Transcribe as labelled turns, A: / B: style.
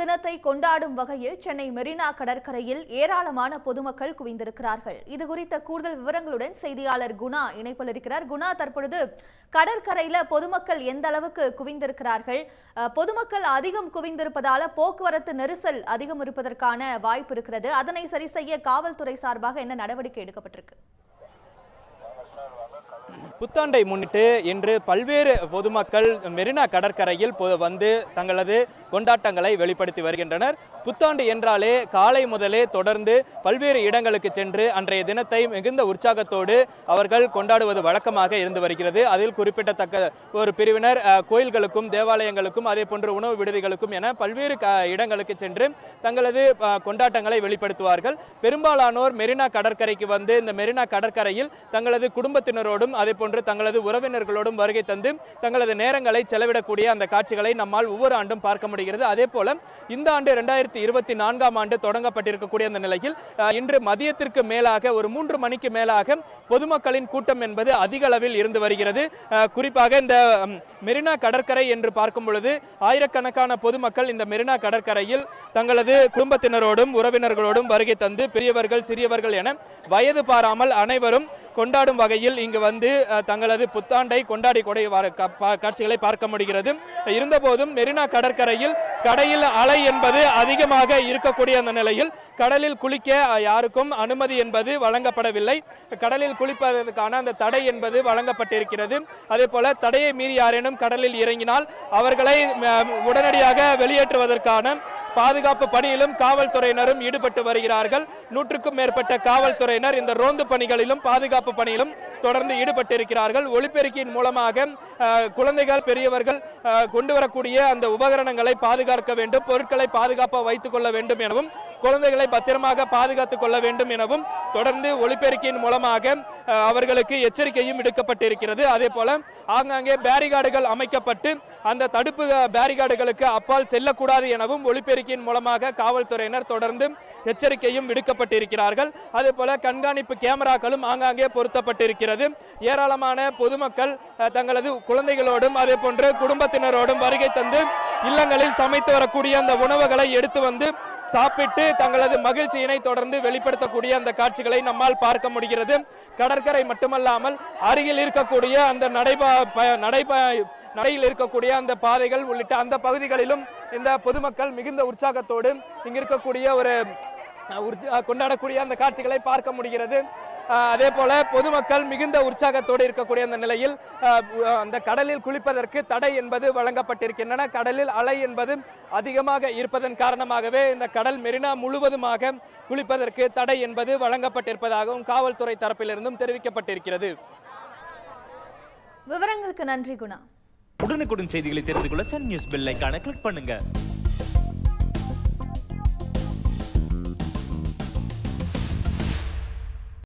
A: தினத்தை கொண்டாடும் வகையில் சென்னை மெரினா கடற்கரையில் ஏராளமான பொதுமக்கள் குவிந்திருக்கிறார்கள். இது குறித்த கூடுதல் விவரங்களுடன் செய்தியாளர் குணா இணைப்பில் இருக்கிறார். குணா தற்பொழுது கடற்கரையில பொதுமக்கள் எந்த அளவுக்கு குவிந்திருக்கிறார்கள்? பொதுமக்கள் அதிகம் குவிந்திருப்பதால போக்குவரத்து நெரிசல் அதிகம் இருப்பதற்கான வாய்ப்பு இருக்கிறது. அதனை சரி செய்ய காவல்துறை சார்பாக என்ன நடவடிக்கை எடுக்கப்பட்டிருக்கு?
B: புத்தாண்டை முன்னிட்டு இன்று பல்வேறு பொதுமக்கள் மெரினா கடற்கரையில் வந்து தங்களது கொண்டாட்டங்களை வெளிப்படுத்தி வருகின்றனர். புத்தாண்டு என்றாலே காலை முதலே தொடர்ந்து பல்வேறு இடங்களுக்கு சென்று அன்றைய தினத்தை மிகுந்த உற்சாகத்தோடு அவர்கள் கொண்டாடுவது வழக்கமாக இருந்து வருகிறது. அதில் குறிப்பிடத்தக்க ஒரு பிரிவினர் கோயில்களுக்கும் தேவாலயங்களுக்கும் அதே போன்று உணவு விடுதிகளுக்கும் என பல்வேறு இடங்களுக்கு சென்று தங்களது கொண்டாட்டங்களை வெளிப்படுத்துவார்கள். பெரும்பாலானோர் மெரினா கடற்கரைக்கு வந்து இந்த மெரினா கடற்கரையில் தங்களது குடும்பத்தினரோடும் அதேபோன்று தங்களது உறவினர்களோடும் வருகை தந்து தங்களது நேரங்களை செலவிடக்கூடிய அந்த காட்சிகளை நம்மால் ஒவ்வொரு ஆண்டும் பார்க்க முடிகிறது. அதே போல இந்த ஆண்டு இரண்டாயிரத்தி இருபத்தி நான்காம் ஆண்டு தொடங்கப்பட்டிருக்கக்கூடிய அந்த நிலையில் இன்று மதியத்திற்கு மேலாக ஒரு மூன்று மணிக்கு மேலாக பொதுமக்களின் கூட்டம் என்பது அதிக அளவில் இருந்து வருகிறது. குறிப்பாக இந்த மெரினா கடற்கரை என்று பார்க்கும் பொழுது ஆயிரக்கணக்கான பொதுமக்கள் இந்த மெரினா கடற்கரையில் தங்களது குடும்பத்தினரோடும் உறவினர்களோடும் வருகை தந்து பெரியவர்கள் சிறியவர்கள் என வயது பாராமல் அனைவரும் கொண்டாடும் வகையில் இங்கு வந்து தங்களது புத்தாண்டை கொண்டாடி கொடை காட்சிகளை பார்க்க முடிகிறது. இருந்தபோதும் மெரினா கடற்கரையில் கடையில் அலை என்பது அதிகமாக இருக்கக்கூடிய அந்த நிலையில் கடலில் குளிக்க யாருக்கும் அனுமதி என்பது வழங்கப்படவில்லை. கடலில் குளிப்பதற்கான அந்த தடை என்பது வழங்கப்பட்டிருக்கிறது. அதே போல தடையை மீறி யாரேனும் கடலில் இறங்கினால் அவர்களை உடனடியாக வெளியேற்றுவதற்கான பாதுகாப்பு பணியிலும் காவல்துறையினரும் ஈடுபட்டு வருகிறார்கள். நூற்றுக்கும் மேற்பட்ட காவல்துறையினர் இந்த ரோந்து பணிகளிலும் பாதுகாப்பு பணியிலும் தொடர்ந்து ஈடுபட்டிருக்கிறார்கள். ஒளிபெருக்கியின் மூலமாக குழந்தைகள் பெரியவர்கள் கொண்டு வரக்கூடிய அந்த உபகரணங்களை பாதுகாக்க வேண்டும் பொருட்களை பாதுகாப்பாக வைத்துக் கொள்ள வேண்டும் எனவும் குழந்தைகளை பத்திரமாக பாதுகாத்துக் கொள்ள வேண்டும் எனவும் தொடர்ந்து ஒளிபெருக்கியின் மூலமாக அவர்களுக்கு எச்சரிக்கையும் விடுக்கப்பட்டிருக்கிறது. அதே போல ஆங்காங்கே பேரிகார்டுகள் அமைக்கப்பட்டு அந்த தடுப்பு பேரிகார்டுகளுக்கு அப்பால் செல்லக்கூடாது எனவும் ஒளிபெருக்கியின் மூலமாக காவல்துறையினர் தொடர்ந்து எச்சரிக்கையும் விடுக்கப்பட்டிருக்கிறார்கள். அதே போல கண்காணிப்பு கேமராக்களும் ஆங்காங்கே பொருத்தப்பட்டிருக்கிறது. ஏராளமான பொதுமக்கள் தங்களது குழந்தைகளோடும் அதே போன்று குடும்பத்தினரோடும் வருகை தந்து இல்லங்களில் சமைத்து வரக்கூடிய அந்த உணவுகளை எடுத்து வந்து சாப்பிட்டு தங்களது மகிழ்ச்சியினை தொடர்ந்து வெளிப்படுத்தக்கூடிய அந்த காட்சிகளை நம்மால் பார்க்க முடிகிறது. கடற்கரை மட்டுமல்லாமல் அருகில் இருக்கக்கூடிய அந்த நடைபா ப- நடைபா நடையில் இருக்கக்கூடிய அந்த பாதைகள் உள்ளிட்ட அந்த பகுதிகளிலும் இந்த பொதுமக்கள் மிகுந்த உற்சாகத்தோடு இங்கு இருக்கக்கூடிய ஒரு கொண்டாடக்கூடிய அந்த காட்சிகளை பார்க்க முடிகிறது. அதே போல பொதுமக்கள் மிகுந்த உற்சாகத்தோடு இருக்கக்கூடிய அந்த நிலையில் அந்த கடலில் குளிப்பதற்கு தடை என்பது வழங்கப்பட்டிருக்கின்றன. கடலில் அலை என்பது அதிகமாக இருப்பதன் காரணமாகவே இந்த கடல் மெரினா முழுவதுமாக குளிப்பதற்கு தடை என்பது வழங்கப்பட்டிருப்பதாகவும் காவல்துறை தரப்பிலிருந்தும் தெரிவிக்கப்பட்டிருக்கிறது.
A: விவரங்களுக்கு நன்றி குணா.
C: உடனுக்குடன் செய்திகளை தெரிந்து கொள்ள சன் நியூஸ் பெல் ஐகானை கிளிக் பண்ணுங்க.